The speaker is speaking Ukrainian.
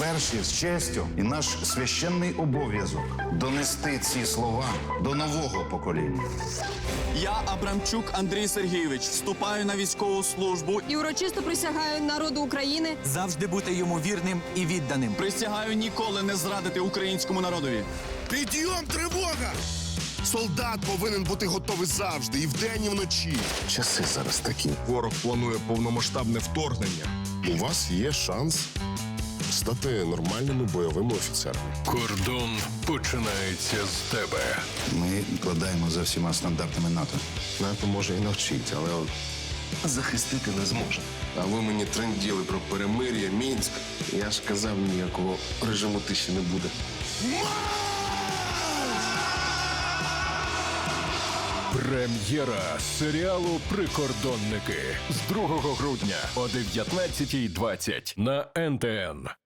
перші з честю і наш священний обов'язок донести ці слова до нового покоління. Я, Абрамчук Андрій Сергійович, вступаю на військову службу. І урочисто присягаю народу України завжди бути йому вірним і відданим. Присягаю ніколи не зрадити українському народові. Підйом, тривога! Солдат повинен бути готовий завжди, і вдень, і вночі. Часи зараз такі. Ворог планує повномасштабне вторгнення. У вас є шанс стати нормальними бойовими офіцерами. Кордон починається з тебе. Ми вкладаємо за всіма стандартами НАТО. НАТО може і навчить, але от захистити не зможе. А ви мені тренділи про перемир'я, Мінськ. Я ж казав, ніякого режиму тиші не буде. Прем'єра серіалу Прикордонники з 2 грудня о 19.20 на НТН.